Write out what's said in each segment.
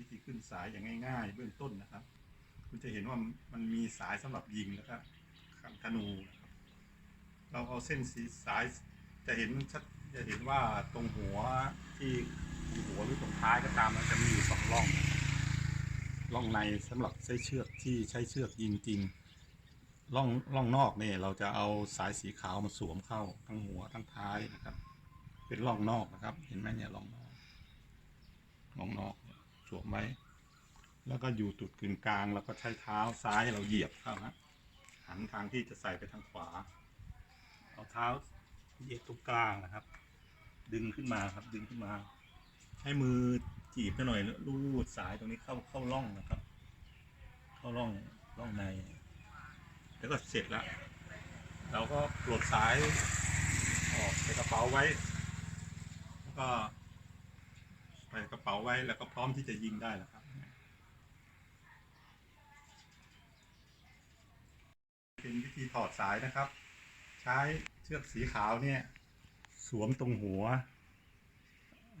วิธีขึ้นสายอย่างง่าย ๆ เบื้องต้นนะครับ คุณจะเห็นว่ามันมีสายสำหรับยิงแล้วก็ธนูนะครับเราเอาเส้นสีสายจะเห็นชัดจะเห็นว่าตรงหัวที่หัวหรือตรงท้ายก็ตามมันจะมีอยู่สองร่องร่องในสำหรับใช้เชือกที่ใช้เชือกยิงจริงร่องร่องนอกเนี่ยเราจะเอาสายสีขาวมาสวมเข้าทั้งหัวทั้งท้ายนะครับ เป็นร่องนอกนะครับ เห็นไหมเนี่ยร่องนอกร่องนอก สวมไว้ แล้วก็อยู่จุดกึ่งกลาง แล้วก็ใช้เท้าซ้ายเราเหยียบเข้านะหันทางที่จะใส่ไปทางขวา เอาเท้าเหยียบตรงกลางนะครับ ดึงขึ้นมาครับ ดึงขึ้นมา ใช้มือจีบหน่อยแล้วลูดสายตรงนี้เข้าเข้าร่องนะครับ เข้าร่องร่องใน แล้วก็เสร็จแล้วเราก็ปลดสายออกใส่กระเป๋าไว้ แล้วก็ ป๋าไว้แล้วก็พร้อมที่จะยิงได้แล้วครับ เป็นวิธีถอดสายนะครับ ใช้เชือกสีขาวเนี่ย สวมตรงหัว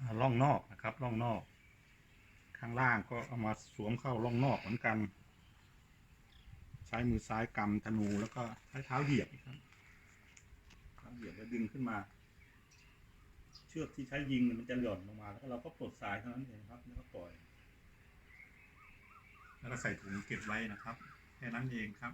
อ่าร่องนอกนะครับร่องนอก ข้างล่างก็เอามาสวมเข้าร่องนอกเหมือนกัน ใช้มือซ้ายกำธนูแล้วก็ใช้เท้าเหยียบครับเท้าเหยียบแล้วดึงขึ้นมา เชือกที่ใช้ยิงมันจะหย่อนลงมา แล้วเราก็ปลดสายเท่านั้นเองครับแล้วก็ปล่อย แล้วก็ใส่ถุงเก็บไว้นะครับ แค่นั้นเองครับ